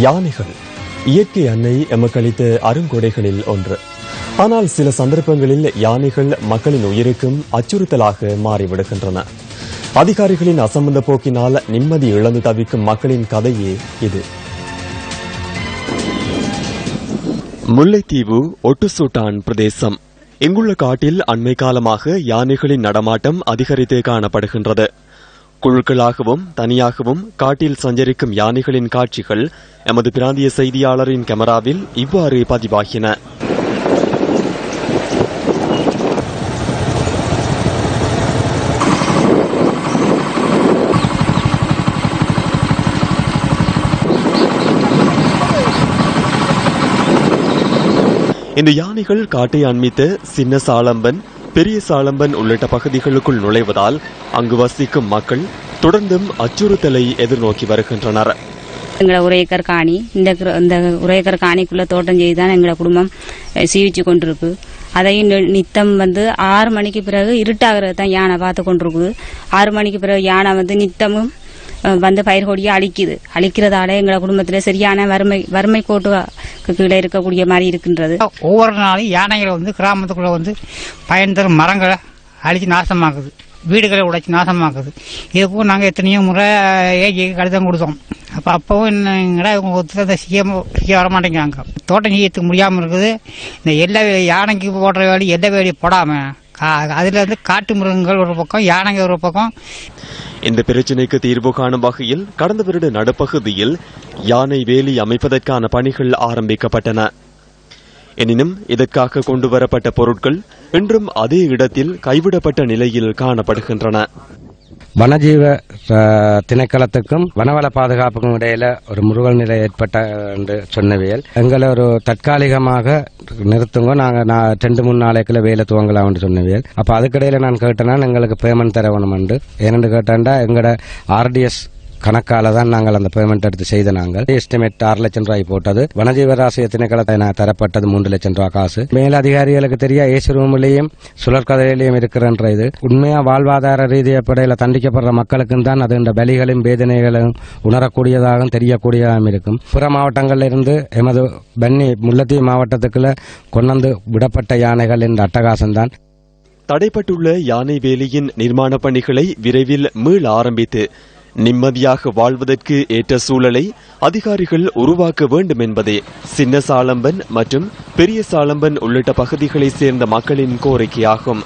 யானைகள். இயற்கை அன்னை எமக்களித்த அருங்கொடைகளில் ஒன்று. ஆனால் சில சந்தர்ப்பங்களில் யானைகள் மக்களின் உயிருக்கும் அச்சுறுத்தலாக மாறிவிடுகின்றன. அதிகாரிகளின் அசம்பந்த போக்கினால் நிம்மதி இழந்து தவிக்கும் மக்களின் கதையே இது. முல்லைத்தீவு ஒட்டுசூட்டான் பிரதேசம். இங்குள்ள காட்டில் அண்மை காலமாக யானைகளின் நடமாட்டம் அதிகரித்து காணப்படுகின்றது. குழுக்களாகவும் தனியாகவும் காட்டில் சஞ்சரிக்கும் யானைகளின் காட்சிகள் எமது பிராந்திய செய்தியாளரின் கேமராவில் இவ்வாறு பதிவாகின. இந்த யானைகள் காட்டை அண்மித்த சின்ன சாலம்பன் பெரிய சாலம்பன் உள்ளிட்ட பகுதிகளுக்குள் நுழைவதால் அங்கு வசிக்கும் மக்கள் தொடர்ந்தும் அச்சுறுத்தலை எதிர்நோக்கி வருகின்றனர். எங்களை ஒரு ஏக்கர் காணி இந்த இந்த ஒரு ஏக்கர் காணிக்குள்ள தோட்டம் செய்து தான் எங்களை குடும்பம் சீவிச்சு கொண்டிருக்கு. அதையும் நி- நித்தம் வந்து ஆறு மணிக்கு பிறகு இருட்டாகிறது தான் யானை பார்த்து கொண்டிருக்குது. ஆறு மணிக்கு பிறகு யானை வந்து நித்தமும் வந்து பயிர் கொடியை அழிக்குது. அழிக்கிறதால எங்களை குடும்பத்தில் சரியான வறுமை வறுமை கோட்டு கீழே இருக்கக்கூடிய மாதிரி இருக்கின்றது. ஒவ்வொரு நாளும் யானைகள் வந்து கிராமத்துக்குள்ள வந்து பயன் தரும் மரங்களை அழிச்சு நாசமாக்குது. வீடுகளை உடைச்சு நாசமாக்குது. இதுக்கும் நாங்கள் எத்தனையோ முறை ஏஜிக்கு கடிதம் கொடுத்தோம். அப்போ அப்பவும் என்னங்கடா இவங்க ஒத்துழைத்த செய்ய செய்ய வர மாட்டேங்கிறாங்க. தோட்டம் செய்யறதுக்கு முடியாமல் இருக்குது. இந்த எல்லா வே- யானைக்கு போடுற வேலையும் எல்லா வேலையும் போடாமல் அதில் வந்து காட்டு மிருகங்கள் ஒரு பக்கம் யானைங்க ஒரு பக்கம். இந்த பிரச்சினைக்கு தீர்வு காணும் வகையில் கடந்த வருட நடுப்பகுதியில் யானை வேலி அமைப்பதற்கான பணிகள் ஆரம்பிக்கப்பட்டன. எனினும் இதற்காக கொண்டுவரப்பட்ட பொருட்கள் இன்றும் அதே இடத்தில் கைவிடப்பட்ட நிலையில் காணப்படுகின்றன. வனஜீவ திணைக்களத்துக்கும் வனவள பாதுகாப்புக்கும் இடையில ஒரு முருகல் நிலை ஏற்பட்ட என்று சொன்னவியல். எங்களை ஒரு தற்காலிகமாக நிறுத்துங்க நாங்க நான் ரெண்டு மூணு நாளைக்குள்ள வேலை துவங்கலாம்னு சொன்னவியல். அப்ப அதுக்கிடையில நான் கேட்டேன்னா எங்களுக்கு பேமெண்ட் தர என்று ஏனென்று கேட்டாண்டா எங்களோட ஆர்டிஎஸ் கணக்கால தான் நாங்கள் அந்த பேமெண்ட் எடுத்து செய்த நாங்கள். எஸ்டிமேட் ஆறு லட்சம் ரூபாய் போட்டது. வனஜீவராசிய திணைக்களத்தை நான் தரப்பட்டது மூன்று லட்சம் ரூபாய் காசு. மேல் அதிகாரிகளுக்கு தெரிய ஏசி ரூம்லயும் சுழற்கதையிலையும் இருக்கிறன்ற இது. உண்மையா வாழ்வாதார ரீதியை அடிப்படையில் தண்டிக்கப்படுற மக்களுக்கும் தான் அது இந்த பலிகளும் வேதனைகளும் உணரக்கூடியதாகவும் தெரியக்கூடியதாகவும் இருக்கும். புற மாவட்டங்களில் இருந்து எமது பன்னி முல்லத்தீவு மாவட்டத்துக்குள்ள கொண்டாந்து விடப்பட்ட யானைகள் என்ற அட்டகாசம்தான் தடைப்பட்டுள்ள யானை வேலியின் நிர்மாண பணிகளை விரைவில் மீள ஆரம்பித்து நிம்மதியாக வாழ்வதற்கு ஏற்ற சூழலை அதிகாரிகள் உருவாக்க வேண்டும் என்பதே சின்ன சாளம்பன் மற்றும் பெரிய சாலம்பன் உள்ளிட்ட பகுதிகளைச் சேர்ந்த மக்களின் கோரிக்கையாகும்.